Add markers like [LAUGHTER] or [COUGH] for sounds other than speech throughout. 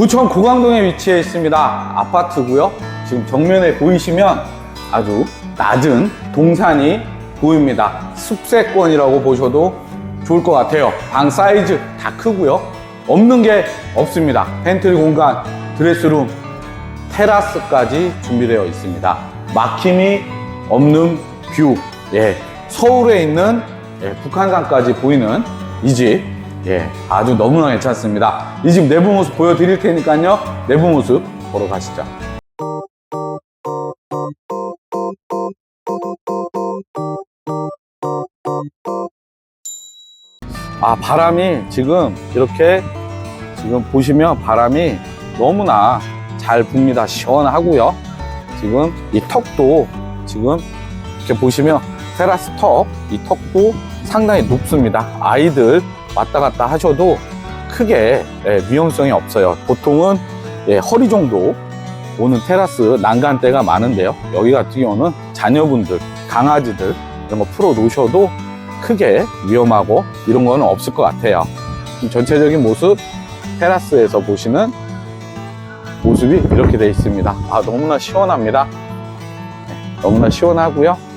부천 고강동에 위치해 있습니다. 아파트고요. 지금 정면에 보이시면 아주 낮은 동산이 보입니다. 숲세권이라고 보셔도 좋을 것 같아요. 방 사이즈 다 크고요. 없는 게 없습니다. 팬트리 공간, 드레스룸, 테라스까지 준비되어 있습니다. 막힘이 없는 뷰, 예, 서울에 있는 예, 북한산까지 보이는 이 집, 예, 아주 너무나 괜찮습니다. 이 집 내부 모습 보여드릴 테니까요. 내부 모습 보러 가시죠. 아, 바람이 지금 이렇게 지금 보시면 바람이 너무나 잘 붑니다. 시원하고요. 지금 이 턱도 지금 이렇게 보시면 테라스 턱, 이 턱도 상당히 높습니다. 아이들 왔다 갔다 하셔도 크게 예, 위험성이 없어요. 보통은 예, 허리 정도 오는 테라스 난간대가 많은데요. 여기 같은 경우는 자녀분들, 강아지들 이런 거 풀어 놓으셔도 크게 위험하고 이런 거는 없을 것 같아요. 이 전체적인 모습 테라스에서 보시는 모습이 이렇게 되어 있습니다. 아, 너무나 시원합니다. 네, 너무나 시원하고요.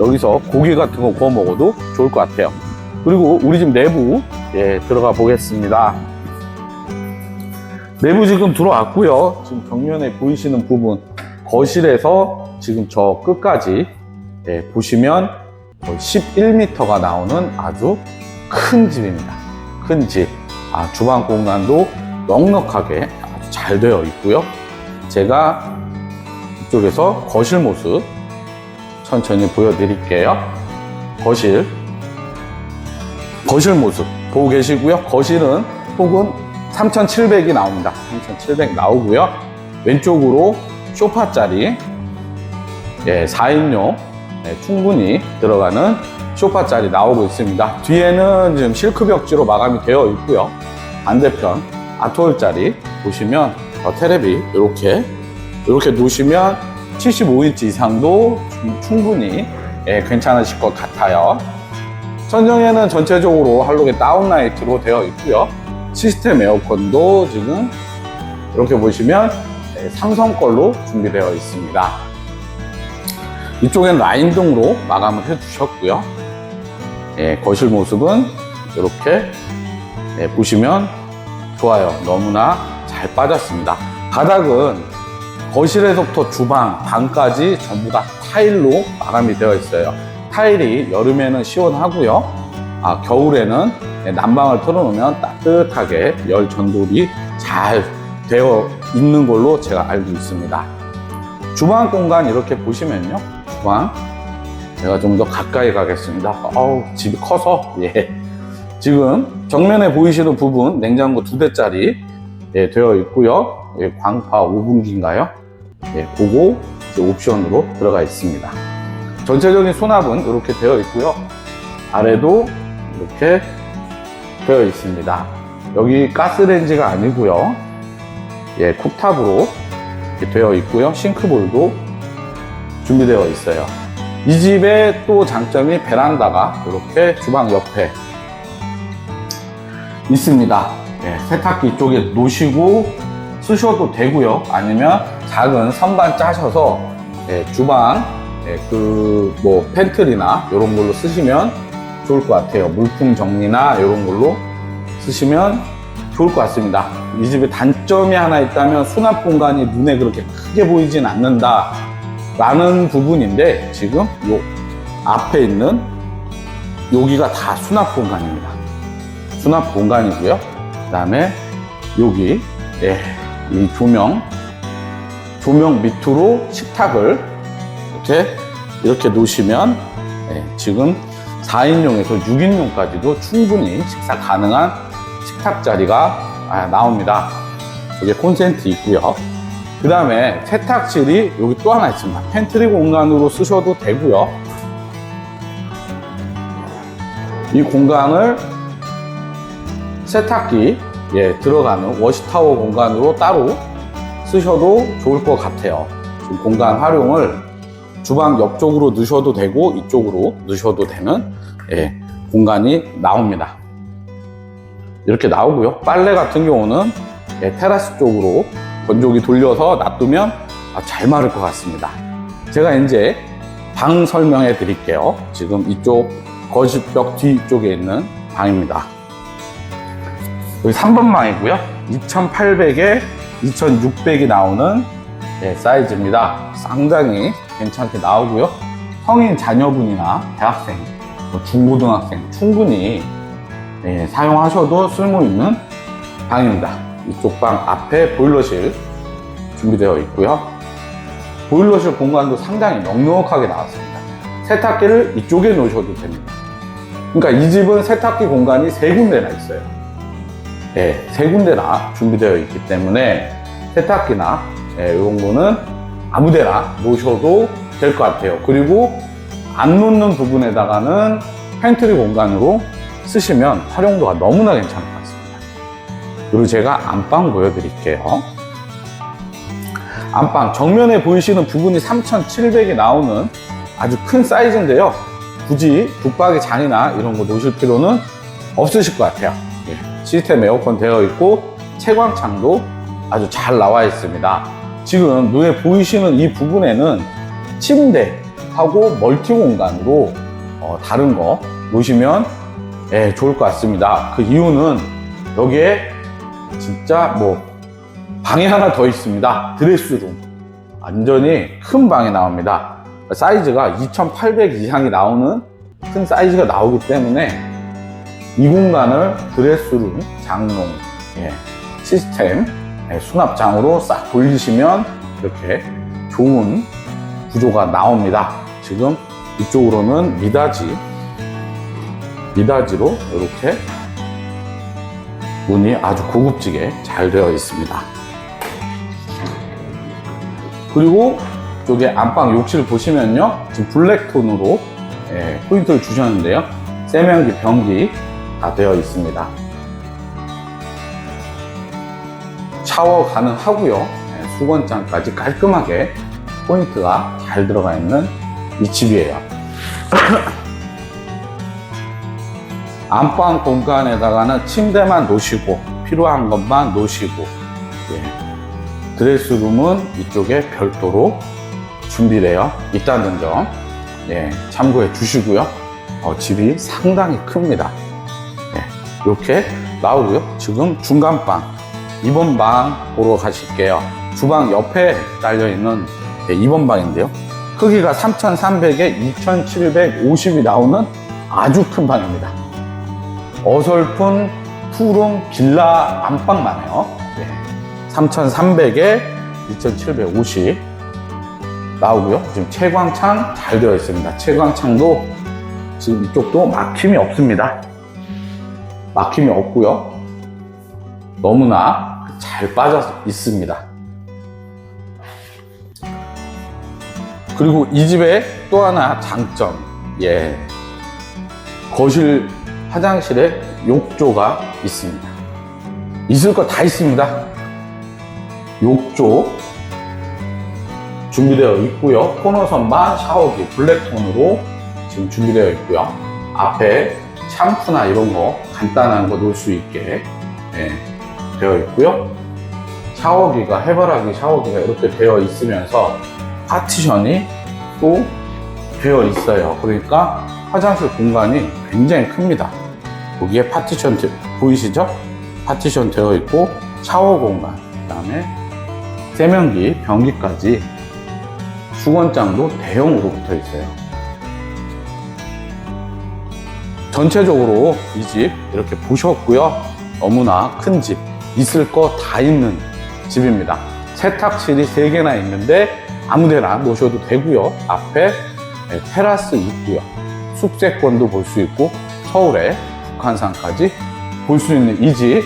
여기서 고기 같은 거 구워 먹어도 좋을 것 같아요. 그리고 우리 집 내부 예, 들어가 보겠습니다. 내부 지금 들어왔고요. 지금 정면에 보이시는 부분 거실에서 지금 저 끝까지 예, 보시면 거의 11m가 나오는 아주 큰 집입니다. 큰 집. 아, 주방 공간도 넉넉하게 아주 잘 되어 있고요. 제가 이쪽에서 거실 모습 천천히 보여드릴게요. 거실. 거실 모습 보고 계시고요. 거실은 혹은 3,700이 나옵니다. 3,700 나오고요. 왼쪽으로 소파 자리, 예, 4인용 네, 충분히 들어가는 소파 자리 나오고 있습니다. 뒤에는 지금 실크 벽지로 마감이 되어 있고요. 반대편 아트홀 자리 보시면 어, 테레비 이렇게 이렇게 놓으시면 75인치 이상도 좀 충분히 예, 괜찮으실 것 같아요. 천정에는 전체적으로 할로겐 다운라이트로 되어 있고요. 시스템 에어컨도 지금 이렇게 보시면 예, 삼성 걸로 준비되어 있습니다. 이쪽엔 라인 등으로 마감을 해주셨고요. 예, 거실 모습은 이렇게 예, 보시면 좋아요. 너무나 잘 빠졌습니다. 바닥은 거실에서부터 주방, 방까지 전부 다 타일로 마감이 되어 있어요. 타일이 여름에는 시원하고요. 아, 겨울에는 예, 난방을 틀어놓으면 따뜻하게 열 전돌이 잘 되어 있는 걸로 제가 알고 있습니다. 주방 공간 이렇게 보시면요. 주방. 제가 좀 더 가까이 가겠습니다. 어우, 집이 커서, 예. 지금 정면에 보이시는 부분, 냉장고 두 대짜리, 예, 되어 있고요. 예, 광파 5분기인가요? 예, 그거 옵션으로 들어가 있습니다. 전체적인 수납은 이렇게 되어 있고요. 아래도 이렇게 되어 있습니다. 여기 가스레인지가 아니고요. 예, 쿡탑으로 되어 있고요. 싱크볼도 준비되어 있어요. 이 집의 또 장점이 베란다가 이렇게 주방 옆에 있습니다. 예, 세탁기 쪽에 놓으시고 쓰셔도 되고요. 아니면 작은 선반 짜셔서 예, 주방 예, 그뭐 팬트리나 이런 걸로 쓰시면 좋을 것 같아요. 물품 정리나 이런 걸로 쓰시면 좋을 것 같습니다. 이 집의 단점이 하나 있다면 수납 공간이 눈에 그렇게 크게 보이진 않는다. 라는 부분인데 지금 요 앞에 있는 여기가 다 수납 공간입니다. 수납 공간이고요. 그 다음에 여기 예, 이 조명 조명 밑으로 식탁을 이렇게 이렇게 놓으시면 예, 지금 4인용에서 6인용까지도 충분히 식사 가능한 식탁 자리가 아, 나옵니다. 여기 콘센트 있고요. 그 다음에 세탁실이 여기 또 하나 있습니다. 팬트리 공간으로 쓰셔도 되고요. 이 공간을 세탁기 예, 들어가는 워시타워 공간으로 따로 쓰셔도 좋을 것 같아요. 지금 공간 활용을 주방 옆쪽으로 넣으셔도 되고 이쪽으로 넣으셔도 되는 예, 공간이 나옵니다. 이렇게 나오고요. 빨래 같은 경우는 예, 테라스 쪽으로 건조기 돌려서 놔두면 아, 잘 마를 것 같습니다. 제가 이제 방 설명해 드릴게요. 지금 이쪽 거실벽 뒤쪽에 있는 방입니다. 여기 3번 방이고요. 2800에 2600이 나오는 예, 사이즈입니다. 상당히 괜찮게 나오고요. 성인 자녀분이나 대학생, 뭐 중고등학생 충분히 예, 사용하셔도 쓸모 있는 방입니다. 이쪽 방 앞에 보일러실 준비되어 있고요. 보일러실 공간도 상당히 넉넉하게 나왔습니다. 세탁기를 이쪽에 놓으셔도 됩니다. 그러니까 이 집은 세탁기 공간이 세 군데나 있어요. 예, 세 군데나 준비되어 있기 때문에 세탁기나 예, 이런 거는 아무데나 놓으셔도 될 것 같아요. 그리고 안 놓는 부분에다가는 팬트리 공간으로 쓰시면 활용도가 너무나 괜찮을 것 같습니다. 그리고 제가 안방 보여드릴게요. 안방 정면에 보이시는 부분이 3,700이 나오는 아주 큰 사이즈인데요. 굳이 북박이 장이나 이런 거 놓으실 필요는 없으실 것 같아요. 예, 시스템 에어컨 되어 있고 채광창도 아주 잘 나와 있습니다. 지금 눈에 보이시는 이 부분에는 침대하고 멀티 공간으로 어, 다른 거 놓으시면 예, 좋을 것 같습니다. 그 이유는 여기에 진짜 뭐 방이 하나 더 있습니다. 드레스룸. 완전히 큰 방이 나옵니다. 사이즈가 2800 이상이 나오는 큰 사이즈가 나오기 때문에 이 공간을 드레스룸, 장롱, 예, 시스템, 예, 수납장으로 싹 돌리시면 이렇게 좋은 구조가 나옵니다. 지금 이쪽으로는 미닫이, 미닫이로 이렇게 문이 아주 고급지게 잘 되어 있습니다. 그리고 쪽에 안방 욕실 보시면요. 지금 블랙톤으로 예, 포인트를 주셨는데요. 세면기, 변기 다 되어 있습니다. 샤워 가능하고요. 예, 수건장까지 깔끔하게 포인트가 잘 들어가 있는 이 집이에요. [COUGHS] 안방 공간에다가는 침대만 놓으시고 필요한 것만 놓으시고 예. 드레스룸은 이쪽에 별도로 준비되어 있다는 점 예, 참고해 주시고요. 어, 집이 상당히 큽니다. 예, 이렇게 나오고요. 지금 중간방 2번 방 보러 가실게요. 주방 옆에 딸려 있는 예, 2번 방인데요. 크기가 3,300에 2,750이 나오는 아주 큰 방입니다. 어설픈 투룸 빌라 안방만 해요. 네. 3,300에 2,750 나오고요. 지금 채광창 잘 되어 있습니다. 채광창도 지금 이쪽도 막힘이 없습니다. 막힘이 없고요. 너무나 잘 빠져 있습니다. 그리고 이 집의 또 하나 장점, 예. 거실 화장실에 욕조가 있습니다. 있을 거 다 있습니다. 욕조 준비되어 있고요. 코너 선반 샤워기 블랙톤으로 지금 준비되어 있고요. 앞에 샴푸나 이런 거 간단한 거 놓을 수 있게 예, 되어 있고요. 샤워기가 해바라기 샤워기가 이렇게 되어 있으면서 파티션이 또 되어 있어요. 그러니까 화장실 공간이 굉장히 큽니다. 여기에 파티션 되- 보이시죠? 파티션 되어 있고 샤워 공간, 그다음에 세면기, 변기까지 수건장도 대형으로 붙어 있어요. 전체적으로 이 집 이렇게 보셨고요. 너무나 큰 집, 있을 거 다 있는 집입니다. 세탁실이 3개나 있는데 아무데나 놓으셔도 되고요. 앞에 네, 테라스 있고요. 숙제권도 볼 수 있고 서울의 북한산까지 볼 수 있는 이 집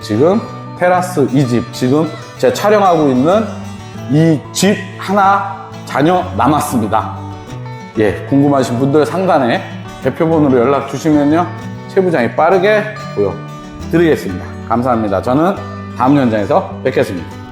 지금 테라스 이 집 지금 제가 촬영하고 있는 이 집 하나 자녀 남았습니다. 예, 궁금하신 분들 상단에 대표번호로 연락 주시면요. 최 부장이 빠르게 보여드리겠습니다. 감사합니다. 저는 다음 현장에서 뵙겠습니다.